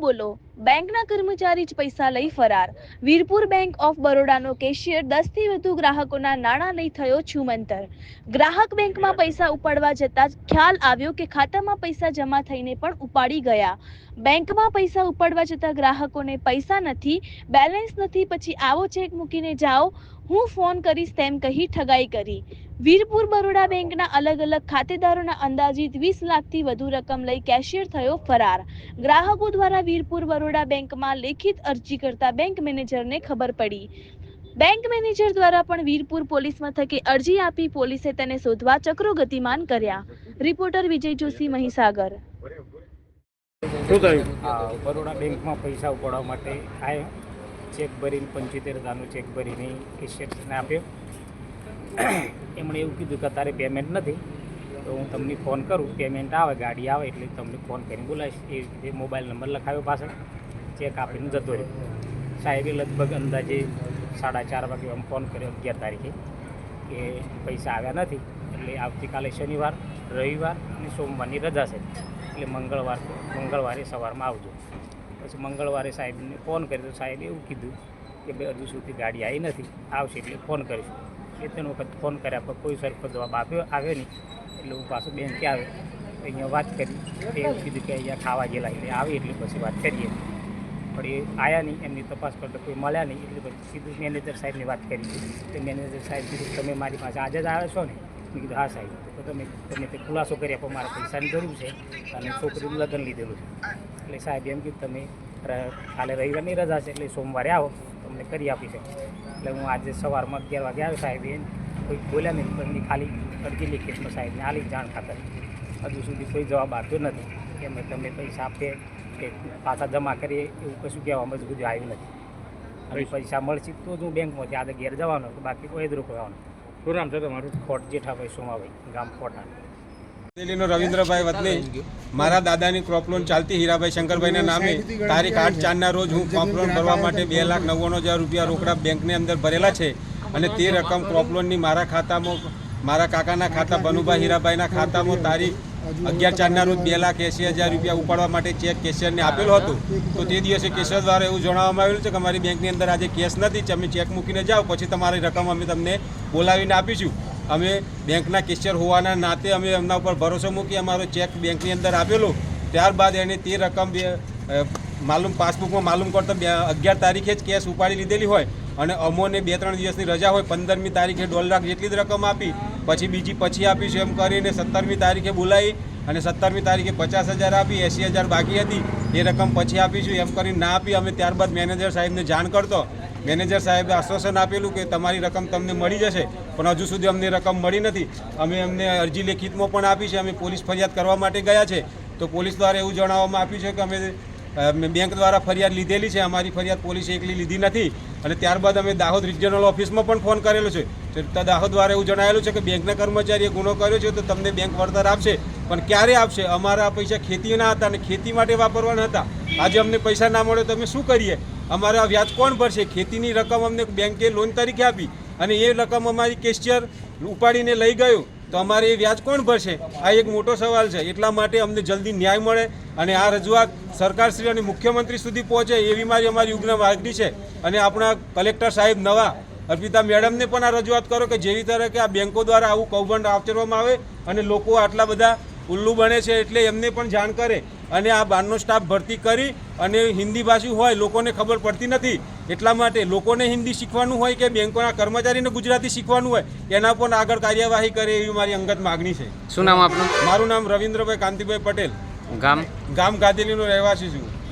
બોલો. બેંકના કર્મચારી જ પૈસા લઈ ફરાર. વીરપુર બેંક ઓફ બરોડાનો કેશિયર દસથી વધુ ગ્રાહકોના નાણાં લઈ થયો છુમંતર. ગ્રાહક બેંકમાં પૈસા ઉપાડવા જતાં ખ્યાલ આવ્યો કે ખાતામાં પૈસા જમા થઈને પણ ઉપાડી ગયા. બેંકમાં પૈસા ઉપાડવા જતાં ગ્રાહકોને પૈસા નથી, બેલેન્સ નથી, પછી આવો ચેક મૂકીને જાઓ. હું ફોન કરીશ તેમ કહી ઠગાઈ કરી. વીરપુર બરોડા બેંકના અલગ અલગ ખાતેદારોના અંદાજિત વીસ લાખથી વધુ રકમ લઈ કેશિયર થયો ફરાર. ગ્રાહકો દ્વારા વીરપુર બરોડા બેંકમાં લેખિત અરજી કરતા બેંક મેનેજરને ખબર પડી. બેંક મેનેજર દ્વારા પણ વીરપુર પોલીસ મથકે અરજી આપી પોલીસે તેને શોધવા ચક્રો ગતિમાન કર્યા. રિપોર્ટર વિજય જોશી મહીસાગર. શું થયું? બરોડા બેંકમાં પૈસા ઉપાડવા માટે આવ્યો ચેક ભરીને પંચોતેર હજારનો ચેક ભરીને કેશિયર્સને આપ્યો. એમણે એવું કીધું કે તારે પેમેન્ટ નથી, તો હું તમને ફોન કરું પેમેન્ટ આવે, ગાડી આવે એટલે તમને ફોન કરીને બોલાવીશ. એ રીતે મોબાઈલ નંબર લખાવ્યો પાછળ ચેક આપીને જતો રહ્યો. સાહેબે લગભગ અંદાજે સાડા ચાર વાગે આમ ફોન કર્યો અગિયાર તારીખે કે પૈસા આવ્યા નથી, એટલે આવતીકાલે શનિવાર, રવિવાર અને સોમવારની રજા છે. એટલે મંગળવાર, મંગળવારે સવારમાં આવજો. પછી મંગળવારે સાહેબને ફોન કર્યો, તો સાહેબે એવું કીધું કે ભાઈ, હજુ સુધી ગાડી આવી નથી, આવશે એટલે ફોન કરીશું. બે ત્રણ વખત ફોન કર્યા, પણ કોઈ સરખો જવાબ આપ્યો, આવ્યો નહીં. એટલે હું પાછો બેંકે આવે? અહીંયા વાત કરી. એવું કીધું કે અહીંયા ખાવા ગયેલા એટલે આવી, એટલે પછી વાત કરીએ. પણ એ આવ્યા નહીં, એમની તપાસ કરતા કોઈ મળ્યા નહીં, એટલે પછી સીધું મેનેજર સાહેબની વાત કરી. તો મેનેજર સાહેબ કીધું, તમે મારી પાસે આજે જ આવ્યા છો ને? મેં કીધું, હા, સાહેબ. તો તમે તમે તે ખુલાસો કરી આપો મારા પૈસાની જરૂર છે. અને છોકરીનું લગ્ન લીધેલું છે. એટલે સાહેબ એમ કીધું, તમે કાલે રવિવારની રજા છે એટલે સોમવારે આવો તમને કરી આપીશ એટલે હું આજે સવારમાં અગિયાર વાગે આવ્યો સાહેબ એ કોઈ બોલ્યા નહીં પણ ખાલી અરજી લેખિતમાં સાહેબને આલી જાણ ખાતર. હજુ સુધી કોઈ જવાબ આપ્યો નથી. કે અમે તમે પૈસા આપીએ કે પાછા જમા કરીએ એવું કશું કહેવામાં હજુ સુધી આવ્યું નથી. હવે પૈસા? મળશે તો જ હું બેંકમાંથી આજે ઘેર જવાનો છું. બાકી કોઈ જ રોકવાનો શું નામ છે તમારું? ખોટ જેઠાભાઈ સોમાભાઈ ગામ ખોટા. દિલ્હીનો રવિન્દ્રભાઈ વતની, મારા દાદાની ક્રોપ લોન ચાલતી હીરાભાઈ શંકરભાઈના નામે તારીખ આઠ ચારના રોજ હું ક્રોપ લોન ભરવા માટે બે લાખ નવ્વાણું હજાર રૂપિયા રોકડા બેંકની અંદર ભરેલા છે અને તે રકમ ક્રોપ લોનની મારા ખાતામાં, મારા કાકાના ખાતા બનુભાઈ હીરાભાઈના ખાતામાં તારીખ અગિયાર ચારના રોજ બે લાખ એંસી હજાર રૂપિયા ઉપાડવા માટે ચેક કેશિયરને આપેલો હતો. તો તે દિવસે કેશિયર દ્વારા એવું જણાવવામાં આવેલું છે કે અમારી બેંકની અંદર આજે કેશ નથી, તમે ચેક મૂકીને જાઓ, પછી તમારી રકમ અમે તમને બોલાવીને આપીશું. અમે બેંકના કેશિયર હોવાના નાતે અમે એમના ઉપર ભરોસો મૂકી અમારો ચેક બેંકની અંદર આપેલો. ત્યારબાદ એણે તે રકમ માલુમ પાસબુકમાં માલુમ કરતો અગિયાર તારીખે જ કેશ ઉપાડી લીધેલી હોય અને અમોને બે, ત્રણ દિવસની રજા હોય પંદરમી તારીખે દોઢ લાખ જેટલી જ રકમ આપી, પછી બીજી પછી આપીશું એમ કરીને સત્તરમી તારીખે બોલાવી અને સત્તરમી તારીખે પચાસ હજાર આપી એંસી હજાર બાકી હતી. એ રકમ પછી આપીશું એમ કરીને ના આપી. અમે ત્યારબાદ મેનેજર સાહેબને જાણ કરતો મેનેજર સાહેબે આશ્વાસન આપેલું કે તમારી રકમ તમને મળી જશે, પણ હજુ સુધી અમને રકમ મળી નથી. અમે અમને અરજી લેખિતમાં પણ આપી છે, અમે પોલીસ ફરિયાદ કરવા માટે ગયા છે. તો પોલીસ દ્વારા એવું જણાવવામાં આપ્યું છે કે અમે બેંક દ્વારા ફરિયાદ લીધેલી છે, અમારી ફરિયાદ પોલીસે એકલી લીધી નથી. અને ત્યારબાદ અમે દાહોદ રિજનલ ઓફિસમાં પણ ફોન કરેલો છે. દાહોદ દ્વારા એવું જણાવેલું છે કે બેંકના કર્મચારીએ ગુનો કર્યો છે, તો તમને બેંક વળતર આપશે. પણ ક્યારે આપશે? અમારા પૈસા ખેતીના હતા અને ખેતી માટે વાપરવાના હતા. આજે અમને પૈસા ના મળે તો અમે શું કરીએ? અમારા વ્યાજ કોણ ભરશે? ખેતીની રકમ અમને બેંકે લોન તરીકે આપી અને એ રકમ અમારી કેશિયર ઉપાડીને લઈ ગયો. તો અમારે એ વ્યાજ કોણ ભરશે? આ એક મોટો સવાલ છે. એટલા માટે અમને જલ્દી ન્યાય મળે અને આ રજૂઆત સરકારશ્રી અને મુખ્યમંત્રી સુધી પહોંચે એવી મારી અમારી ઉગ્ર માગણી છે. અને આપણા કલેક્ટર સાહેબ નવા અર્પિતા મેડમને પણ આ રજૂઆત કરો કે જેવી તરહ કે આ બેંકો દ્વારા આવું કૌભાંડ આચરવામાં આવે અને લોકો આટલા બધા ઉલ્લુ બને છે એટલે એમને પણ જાણ કરે અને આ બહારનો સ્ટાફ ભરતી કરી અને હિન્દી ભાષી હોય લોકોને ખબર પડતી નથી. એટલા માટે લોકોને હિન્દી શીખવાનું હોય કે બેંકોના કર્મચારીને ગુજરાતી શીખવાનું હોય એના પણ આગળ કાર્યવાહી કરે એવી મારી અંગત માગણી છે. શું નામ આપનું? મારું નામ રવિન્દ્રભાઈ કાંતિભાઈ પટેલ. ગામ? ગામ ગાદેલીનો રહેવાસી છું.